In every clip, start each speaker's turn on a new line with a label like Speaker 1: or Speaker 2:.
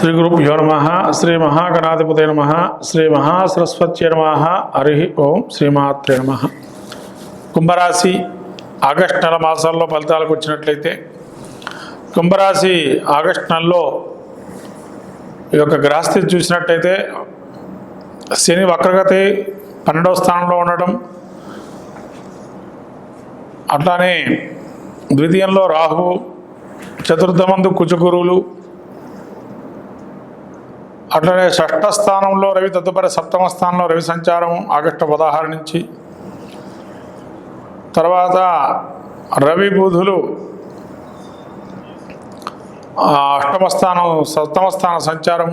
Speaker 1: శ్రీ గురుభ్యో నమ శ్రీ మహాగణాధిపతి నమ శ్రీ మహాసరస్వత్య నమ హరి ఓం శ్రీమాత్రే నమ. కుంభరాశి ఆగస్టు నెల మాసాల్లో ఫలితాలకు వచ్చినట్లయితే కుంభరాశి ఆగస్టు నెలలో ఈ యొక్క గ్రహస్థితి చూసినట్టయితే శని వక్రగతి పన్నెండవ స్థానంలో ఉండడం అట్లానే ద్వితీయంలో రాహు చతుర్థమందు కుజగురువులు అట్లనే షష్ఠ స్థానంలో రవి తదుపరి సప్తమ స్థానంలో రవి సంచారం ఆగస్టు పదహారు నుంచి. తర్వాత రవి బుధులు అష్టమ స్థానం సప్తమ స్థాన సంచారం.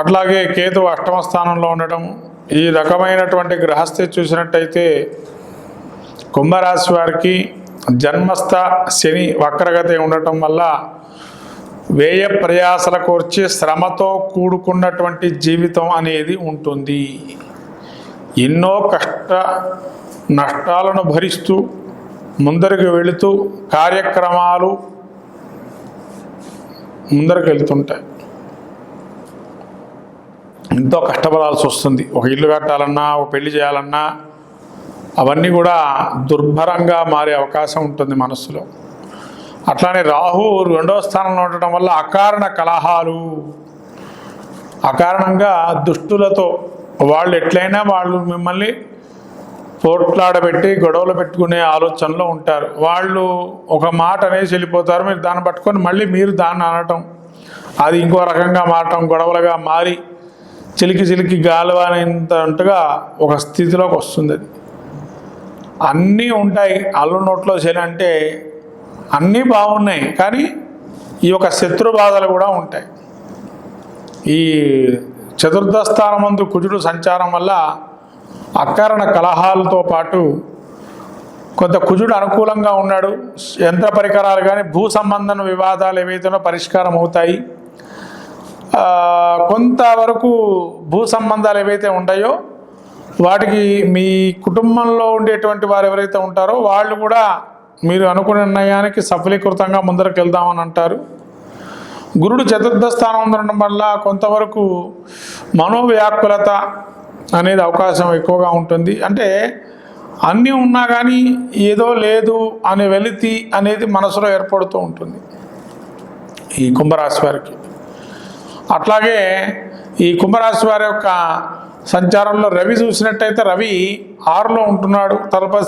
Speaker 1: అట్లాగే కేతు అష్టమ స్థానంలో ఉండటం. ఈ రకమైనటువంటి గ్రహస్థితి చూసినట్టయితే కుంభరాశి వారికి జన్మస్థ శని వక్రగతి ఉండటం వల్ల వ్యయ ప్రయాసల కోర్చి శ్రమతో కూడుకున్నటువంటి జీవితం అనేది ఉంటుంది. ఎన్నో కష్ట నష్టాలను భరిస్తూ ముందరికి వెళుతూ కార్యక్రమాలు ముందరికి వెళ్తుంటాయి. ఎంతో కష్టపడాల్సి వస్తుంది. ఒక ఇల్లు కట్టాలన్నా ఒక పెళ్ళి చేయాలన్నా అవన్నీ కూడా దుర్భరంగా మారే అవకాశం ఉంటుంది మనసులో అట్లానే రాహు రెండవ స్థానంలో ఉండటం వల్ల అకారణ కలహాలు. అకారణంగా దుష్టులతో వాళ్ళు ఎట్లయినా వాళ్ళు మిమ్మల్ని పోట్లాడబెట్టి గొడవలు పెట్టుకునే ఆలోచనలో ఉంటారు. వాళ్ళు ఒక మాట అనేసి వెళ్ళిపోతారు మీరు దాన్ని పట్టుకొని మళ్ళీ మీరు దాన్ని అనటం అది ఇంకో రకంగా మారటం గొడవలుగా మారి చిలికి చిలికి గాలివనేంతగా ఒక స్థితిలోకి వస్తుంది. అది అన్నీ ఉంటాయి. అల్లు నోట్లో శని అంటే అన్నీ బాగున్నాయి కానీ ఈ యొక్క శత్రు బాధలు కూడా ఉంటాయి. ఈ చతుర్థ స్థానమందు కుజుడు సంచారం వల్ల అకారణ కలహాలతో పాటు కొంత కుజుడు అనుకూలంగా ఉన్నాడు. యంత్ర పరికరాలు కానీ భూ సంబంధన వివాదాలు ఏవైతేనో పరిష్కారం అవుతాయి. కొంతవరకు భూ సంబంధాలు ఏవైతే ఉంటాయో వాటికి మీ కుటుంబంలో ఉండేటువంటి వారు ఎవరైతే ఉంటారో వాళ్ళు కూడా మీరు అనుకున్న నిర్ణయానికి సఫలీకృతంగా ముందరకు వెళ్దామని అంటారు. గురుడు చతుర్థ స్థానం ఉండడం వల్ల కొంతవరకు మనోవ్యాకులత అనేది అవకాశం ఎక్కువగా ఉంటుంది. అంటే అన్నీ ఉన్నా కానీ ఏదో లేదు అనే వెలితి అనేది మనసులో ఏర్పడుతూ ఉంటుంది. ఈ కుంభరాశి వారికి. అట్లాగే ఈ కుంభరాశి వారి యొక్క సంచారంలో రవి చూసినట్టయితే రవి ఆరులో ఉంటున్నాడు తర్వాత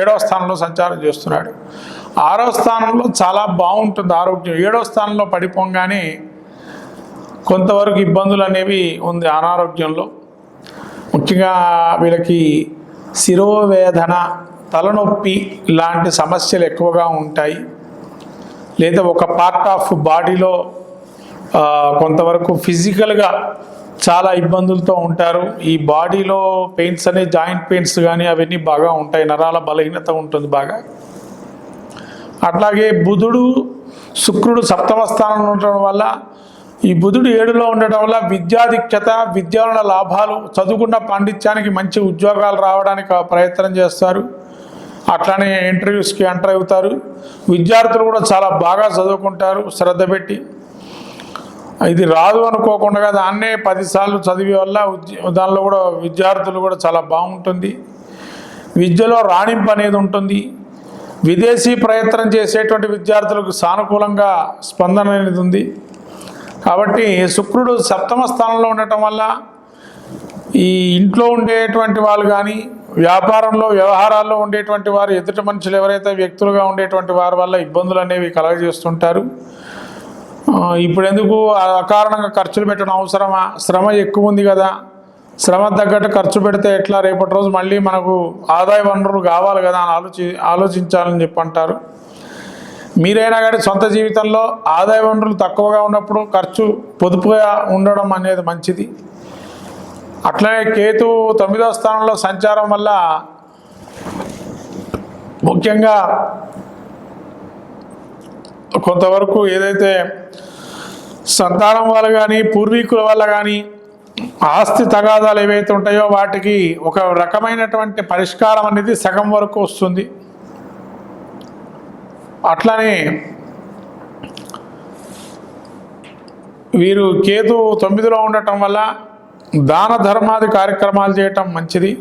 Speaker 1: ఏడవ స్థానంలో సంచారం చేస్తున్నాడు. ఆరో స్థానంలో చాలా బాగుంటుంది ఆరోగ్యం. ఏడవ స్థానంలో పడిపోగానే కొంతవరకు ఇబ్బందులు అనేవి ఉంది అనారోగ్యంలో. ముఖ్యంగా వీళ్ళకి శిరోవేదన తలనొప్పి లాంటి సమస్యలు ఎక్కువగా ఉంటాయి. లేదా ఒక పార్ట్ ఆఫ్ బాడీలో కొంతవరకు ఫిజికల్గా చాలా ఇబ్బందులతో ఉంటారు. ఈ బాడీలో పెయిన్స్ అనే జాయింట్ పెయిన్స్ కానీ అవన్నీ బాగా ఉంటాయి. నరాల బలహీనత ఉంటుంది బాగా. అట్లాగే బుధుడు శుక్రుడు సప్తమ స్థానంలో ఉండటం వల్ల ఈ బుధుడు ఏడులో ఉండటం వల్ల విద్యాధిక్యత విద్యాల లాభాలు చదువుకున్న పాండిత్యానికి మంచి ఉద్యోగాలు రావడానికి ప్రయత్నం చేస్తారు. అట్లానే ఇంటర్వ్యూస్కి ఎంటర్ అవుతారు. విద్యార్థులు కూడా చాలా బాగా చదువుకుంటారు. శ్రద్ధ పెట్టి ఇది రాదు అనుకోకుండా దాన్నే పదిసార్లు చదివే వల్ల దానిలో కూడా విద్యార్థులు కూడా చాలా బాగుంటుంది. విద్యలో రాణింపు అనేది ఉంటుంది. విదేశీ ప్రయత్నం చేసేటువంటి విద్యార్థులకు సానుకూలంగా స్పందన అనేది ఉంది. కాబట్టి శుక్రుడు సప్తమ స్థానంలో ఉండటం వల్ల ఈ ఇంట్లో ఉండేటువంటి వాళ్ళు కానీ వ్యాపారంలో వ్యవహారాల్లో ఉండేటువంటి వారు ఎదుటి మనుషులు ఎవరైతే వ్యక్తులుగా ఉండేటువంటి వారి వల్ల ఇబ్బందులు అనేవి కలగజేస్తుంటారు. ఇప్పుడు ఎందుకు అకారణంగా ఖర్చులు పెట్టడం అవసరమా? శ్రమ ఎక్కువ ఉంది కదా. శ్రమ తగ్గట్టు ఖర్చు పెడితే ఎట్లా? రేపటి రోజు మళ్ళీ మనకు ఆదాయ వనరులు కావాలి కదా అని ఆలోచి ఆలోచించాలని చెప్పి అంటారు మీరైనా కానీ సొంత జీవితంలో ఆదాయ వనరులు తక్కువగా ఉన్నప్పుడు ఖర్చు పొదుపుగా ఉండడం అనేది మంచిది. అట్లనే కేతు తొమ్మిదో స్థానంలో సంచారం వల్ల ముఖ్యంగా కొంతవరకు ఏదైతే సంతానం వల్ల కానీ పూర్వీకుల వల్ల కానీ ఆస్తి తగాదాలు ఏవైతే ఉంటాయో వాటికి ఒక రకమైనటువంటి పరిష్కారం అనేది సగం వరకు వస్తుంది. అట్లనే వీరు కేతు తొమ్మిదిలో ఉండటం వల్ల దాన ధర్మాది కార్యక్రమాలు చేయటం మంచిది.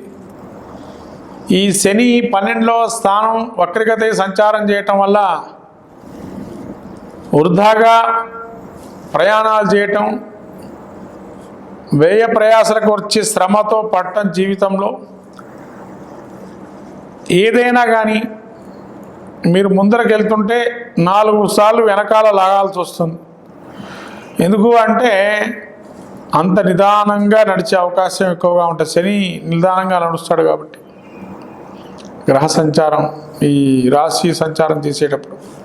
Speaker 1: ఈ శని పన్నెండులో స్థానం వక్రగతి సంచారం చేయటం వల్ల వృధాగా ప్రయాణాలు చేయటం వ్యయ ప్రయాసలకు వచ్చి శ్రమతో పట్టం జీవితంలో. ఏదైనా కానీ మీరు ముందరకు వెళ్తుంటే నాలుగు సార్లు వెనకాల లాగాల్సి వస్తుంది. ఎందుకు అంటే అంత నిదానంగా నడిచే అవకాశం ఎక్కువగా ఉంటుంది. శని నిదానంగా నడుస్తాడు కాబట్టి. గ్రహ సంచారం ఈ రాశి సంచారం చేసేటప్పుడు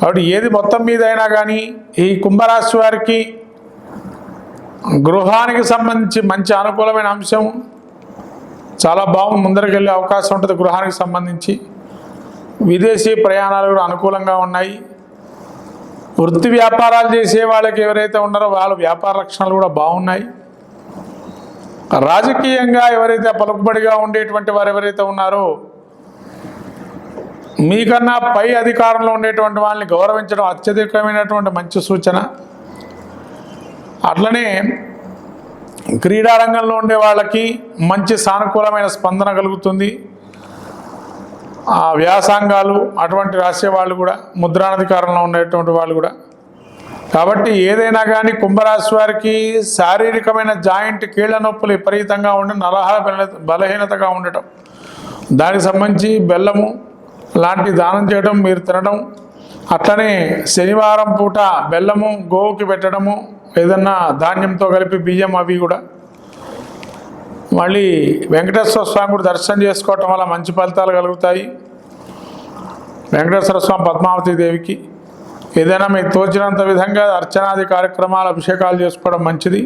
Speaker 1: కాబట్టి ఏది మొత్తం మీద అయినా కానీ ఈ కుంభరాశి వారికి గృహానికి సంబంధించి మంచి అనుకూలమైన అంశం. చాలా బాగుంది. ముందరికెళ్ళే అవకాశం ఉంటుంది గృహానికి సంబంధించి. విదేశీ ప్రయాణాలు కూడా అనుకూలంగా ఉన్నాయి. వృత్తి వ్యాపారాలు చేసే వాళ్ళకి ఎవరైతే ఉన్నారో వాళ్ళ వ్యాపార లక్షణాలు కూడా బాగున్నాయి. రాజకీయంగా ఎవరైతే పలుకుబడిగా ఉండేటువంటి వారు ఎవరైతే ఉన్నారో మీకన్నా పై అధికారంలో ఉండేటువంటి వాళ్ళని గౌరవించడం అత్యధికమైనటువంటి మంచి సూచన. అట్లనే క్రీడారంగంలో ఉండే వాళ్ళకి మంచి సానుకూలమైన స్పందన కలుగుతుంది. ఆ వ్యాసాంగాలు అటువంటి రాసే వాళ్ళు కూడా ముద్రాణాధికారంలో ఉండేటువంటి వాళ్ళు కూడా. కాబట్టి ఏదైనా కానీ కుంభరాశి వారికి శారీరకమైన జాయింట్ కీళ్ళ నొప్పులు విపరీతంగా ఉండడం నలహ బలహీనతగా ఉండటం. దానికి సంబంధించి బెల్లము లాంటి దానం చేయడం మీరు తినడం అట్లనే శనివారం పూట బెల్లము గోవుకి పెట్టడము ఏదన్నా ధాన్యంతో కలిపి బియ్యం అవి కూడా. మళ్ళీ వెంకటేశ్వర స్వామి కూడా దర్శనం చేసుకోవటం వల్ల మంచి ఫలితాలు కలుగుతాయి. వెంకటేశ్వర స్వామి పద్మావతి దేవికి. ఏదైనా మీకు తోచినంత విధంగా అర్చనాది కార్యక్రమాలు అభిషేకాలు చేసుకోవడం మంచిది.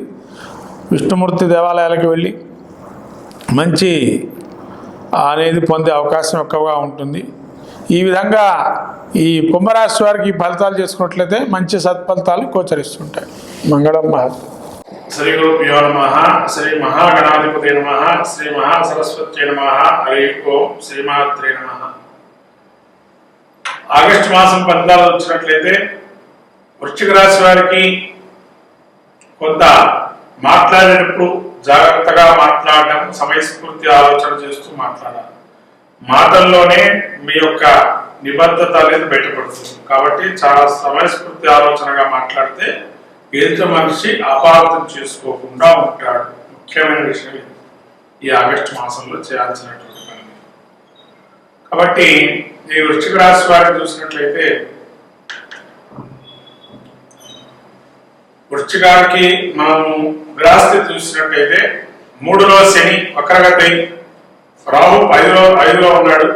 Speaker 1: విష్ణుమూర్తి దేవాలయాలకు వెళ్ళి మంచి అనేది పొందే అవకాశం ఎక్కువగా ఉంటుంది. ఈ విధంగా ఈ కుంభరాశి వారికి ఫలితాలు చేసుకున్నట్లయితే మంచి సత్ఫలితాలు గోచరిస్తుంటాయి. మంగళం మహత్.
Speaker 2: శ్రీ గురుభ్యో నమ శ్రీ మహాగణాధిపతి నమ శ్రీ మహాసరస్వతి నమ హరి ఓం శ్రీమాత్రే నమ. ఆగస్టు మాసం పద్నాలుగు వచ్చినట్లయితే వృశ్చిక రాశి వారికి కొంత మాట్లాడేటప్పుడు జాగ్రత్తగా మాట్లాడడం సమయస్ఫూర్తి ఆలోచన చేస్తూ మాట్లాడాలి. మాటల్లోనే మీ యొక్క నిబద్ధత అనేది బయటపడుతుంది. కాబట్టి చాలా సమయస్ఫూర్తి ఆలోచనగా మాట్లాడితే ఎదుటి మనిషి అపార్థం చేసుకోకుండా ఉంటాడు. ముఖ్యమైన విషయం ఈ ఆగస్టు మాసంలో చేయాల్సినటువంటి పని. కాబట్టి ఈ వృశ్చిక రాశి వారిని చూసినట్లయితే వృశ్చికానికి మనము గ్రహస్థితి చూసినట్లయితే మూడులో శని వక్రగతి రాహు ఐదులో ఐదులో ఉన్నాడు.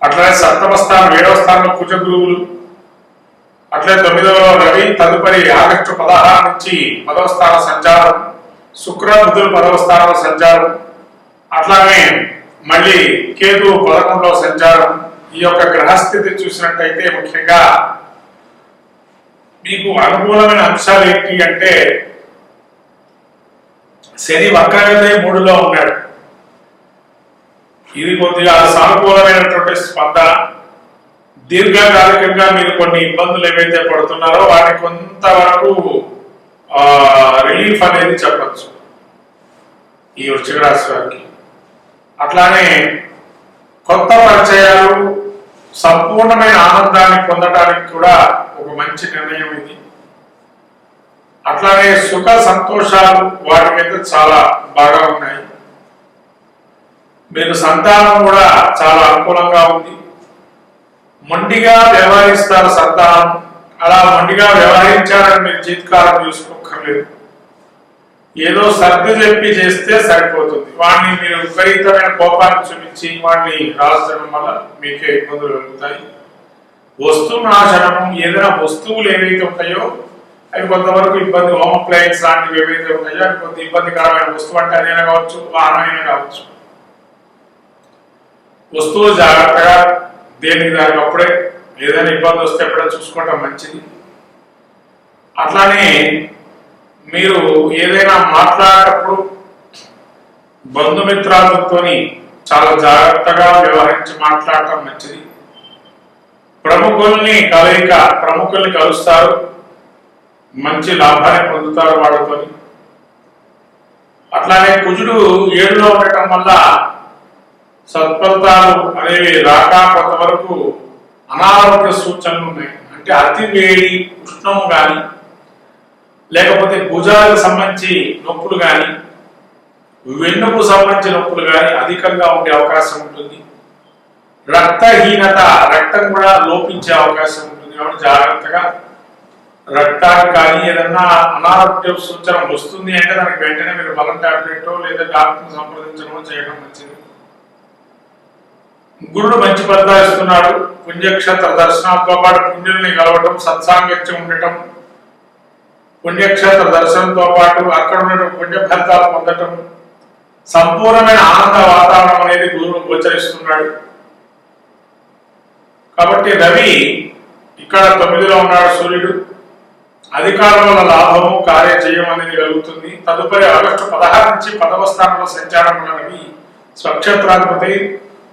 Speaker 2: అట్లనే సప్తమ స్థానం ఏడవ స్థానంలో కుజ గురువులు. అట్లే తొమ్మిదవ రవి తదుపరి ఆగస్టు పదహారు నుంచి పదవ స్థాన సంచారం శుక్ర బుద్ధులు పదవ స్థానం సంచారం. అట్లానే మళ్ళీ కేతు పదకొండవ సంచారం. ఈ యొక్క గ్రహస్థితి చూసినట్టయితే ముఖ్యంగా మీకు అనుకూలమైన అంశాలు ఏంటి అంటే శని వక్రగతే మూడులో ఉన్నాడు. ఇది కొద్దిగా సానుకూలమైనటువంటి స్పందన. దీర్ఘకాలికంగా మీరు కొన్ని ఇబ్బందులు ఏవైతే పడుతున్నారో వాటికి కొంతవరకు రిలీఫ్ అనేది చెప్పచ్చు. ఈ వృశ్చిక రాశి వారికి. అట్లానే కొత్త పరిచయాలు సంపూర్ణమైన ఆనందాన్ని పొందడానికి కూడా ఒక మంచి నిర్ణయం ఇది. అట్లానే సుఖ సంతోషాలు వాటికైతే చాలా బాగా ఉన్నాయి. మీకు సంతానం కూడా చాలా అనుకూలంగా ఉంది. మొండిగా వ్యవహరిస్తారు సంతానం. అలా మొండిగా వ్యవహరించారని మీరు జీతకాలం చూసుకోక్కర్లేదు. ఏదో సర్ది చెప్పి చేస్తే సరిపోతుంది. వాడిని మీరు విపరీతమైన కోపాన్ని చూపించి వాడిని రాల్చడం వల్ల మీకే ఇబ్బందులు కలుగుతాయి. వస్తువు నాశనము ఏదైనా వస్తువులు ఏవైతే ఉంటాయో అవి కొంతవరకు ఇబ్బంది హోమ్ అప్లయన్స్ లాంటివి ఏవైతే ఉంటాయో అవి కొంత ఇబ్బందికరమైన వస్తువు అంటే అదైనా కావచ్చు వాహనమైనా కావచ్చు. వస్తువు జాగ్రత్తగా దేనికి దానికి అప్పుడే ఏదైనా ఇబ్బంది వస్తే ఎప్పుడైనా చూసుకోవటం మంచిది. అట్లానే మీరు ఏదైనా మాట్లాడేటప్పుడు బంధుమిత్రాలతో చాలా జాగ్రత్తగా వ్యవహరించి మాట్లాడటం మంచిది. ప్రముఖుల్ని కలయిక ప్రముఖుల్ని కలుస్తారు. మంచి లాభాన్ని పొందుతారు వాళ్ళతో అట్లానే కుజుడు ఏడులో ఉండటం వల్ల సత్ఫలితాలు అనేవి రాక కొంతవరకు అనారోగ్య సూచనలు ఉన్నాయి. అంటే అతి వేడి ఉష్ణము కానీ లేకపోతే భుజాలకు సంబంధించి నొప్పులు కానీ వెన్నుకు సంబంధించిన నొప్పులు కానీ అధికంగా ఉండే అవకాశం ఉంటుంది. రక్తహీనత రక్తం కూడా లోపించే అవకాశం ఉంటుంది. కాబట్టి జాగ్రత్తగా రక్తానికి కానీ ఏదన్నా అనారోగ్య సూచన వస్తుంది అంటే దానికి వెంటనే మీరు బలం టాబ్లెట్ లేదా డాక్టర్ని సంప్రదించడం చేయడం మంచిది. గురుడు మంచి ఫలితాలు ఇస్తున్నాడు పుణ్యక్షేత్ర దర్శనంతో పాటు పుణ్యుల్ని కలవటం సత్సాంగత్యం ఉండటం పుణ్యక్షేత్ర దర్శనంతో పాటు అక్కడ ఉన్నటువంటి పుణ్య ఫలితాలు పొందటం సంపూర్ణమైన ఆనంద వాతావరణం అనేది గురువు గోచరిస్తున్నాడు. కాబట్టి రవి ఇక్కడ తొమ్మిదిలో ఉన్నాడు సూర్యుడు. అధికారంలో వల్ల లాభము కార్యజయం అనేది కలుగుతుంది. తదుపరి ఆగస్టు పదహారు నుంచి పదవ స్థానంలో సంచారం రవి స్వక్షేత్రాధిపతి.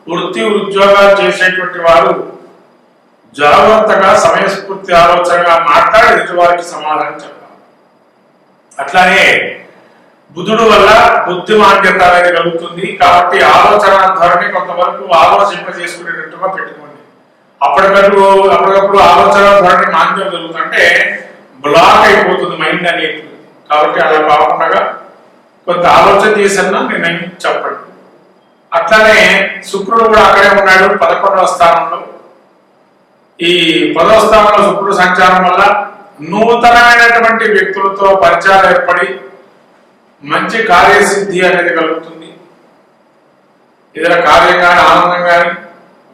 Speaker 2: వృత్తి ఉద్యోగాలు చేసేటువంటి వారు జాగ్రత్తగా సమయస్ఫూర్తి ఆలోచనగా మాట్లాడి ఎదుటివారికి సమాధానం చెప్పాలి. అట్లానే బుధుడు వల్ల బుద్ధిమాంద్యత అనేది కలుగుతుంది కాబట్టి ఆలోచన ధోరణి కొంతవరకు ఆలోచింప చేసుకునేటట్టుగా పెట్టుకోండి. అప్పటికప్పుడు అప్పటికప్పుడు ఆలోచన ధోరణి మాంద్యం జరుగుతుంటే బ్లాక్ అయిపోతుంది మైండ్ అనేది. కాబట్టి అలా కాకుండా కొంత ఆలోచన చేసన్నా నిర్ణయం చెప్పండి. అట్లనే శుక్రుడు కూడా అక్కడే ఉన్నాడు పదకొండవ స్థానంలో. ఈ పదవ స్థానంలో శుక్రుడు సంచారం వల్ల నూతనమైనటువంటి వ్యక్తులతో పరిచయాలు ఏర్పడి మంచి కార్యసిద్ధి అనేది కలుగుతుంది. ఇతర కార్యం కానీ ఆనందం కానీ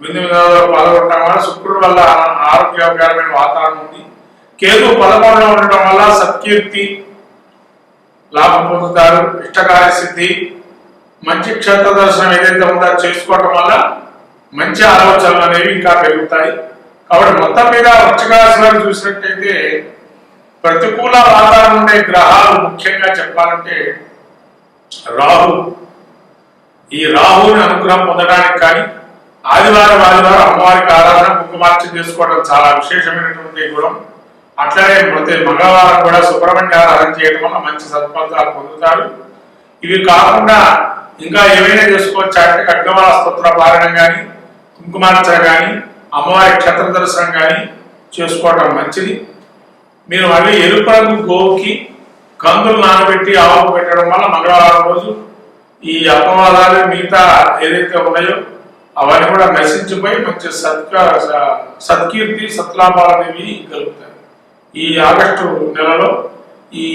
Speaker 2: విందు వినోదాలు పాల్గొనడం వల్ల శుక్రుడు వల్ల ఆరోగ్యకరమైన వాతావరణం ఉంది. కేతు పదకొండులో ఉండటం వల్ల సత్కీర్తి లాభం పొందుతారు ఇష్టకార్య సిద్ధి మంచి క్షేత్ర దర్శనం ఏదైతే ఉందో చేసుకోవటం వల్ల మంచి ఆలోచనలు అనేవి ఇంకా పెరుగుతాయి. కాబట్టి మొత్తం మీద వృక్షకాశలను చూసినట్టయితే ప్రతికూల వాతావరణం ఉండే గ్రహాలు ముఖ్యంగా చెప్పాలంటే రాహు. ఈ రాహుని అనుగ్రహం పొందడానికి కానీ ఆదివారం ఆదివారం అమ్మవారికి ఆరాధన కుంకుమార్చన చేసుకోవడం చాలా విశేషమైనటువంటి గుణం. అట్లనే ప్రతి మంగళవారం కూడా సుబ్రహ్మణ్య ఆరాధన చేయడం వల్ల మంచి సత్ఫలితాలు పొందుతారు. ఇవి కాకుండా ఇంకా ఏమైనా చేసుకోవచ్చా అంటే ఖడ్గమాల స్తోత్ర పారాయణం కానీ కుంకుమార్చన కానీ అమ్మవారి క్షేత్ర దర్శనం కానీ చేసుకోవడం మంచిది. మీరు అవి ఎరుపు రంగు గోవుకి కందులు నానబెట్టి ఆవుకు పెట్టడం వల్ల మంగళవారం రోజు ఈ అపవాదాలు మిగతా ఏదైతే ఉన్నాయో అవన్నీ కూడా నశించిపోయి మంచి సత్క సత్కీర్తి సత్లాభాలు అనేవి కలుగుతాయి. ఈ ఆగస్టు నెలలో ఈ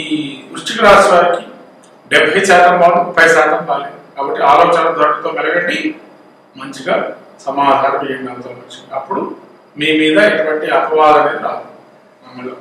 Speaker 2: వృష్టిక రాశి వారికి డెబ్బై శాతం బాగుంది ముప్పై శాతం బాగాలేదు. కాబట్టి ఆలోచన ధోరణితో మెలగండి. మంచిగా సమాధానం చేయండి అంత మంచిగా అప్పుడు మీ మీద ఎటువంటి అపవాదం అనేది రాదు. మమ్మల్ని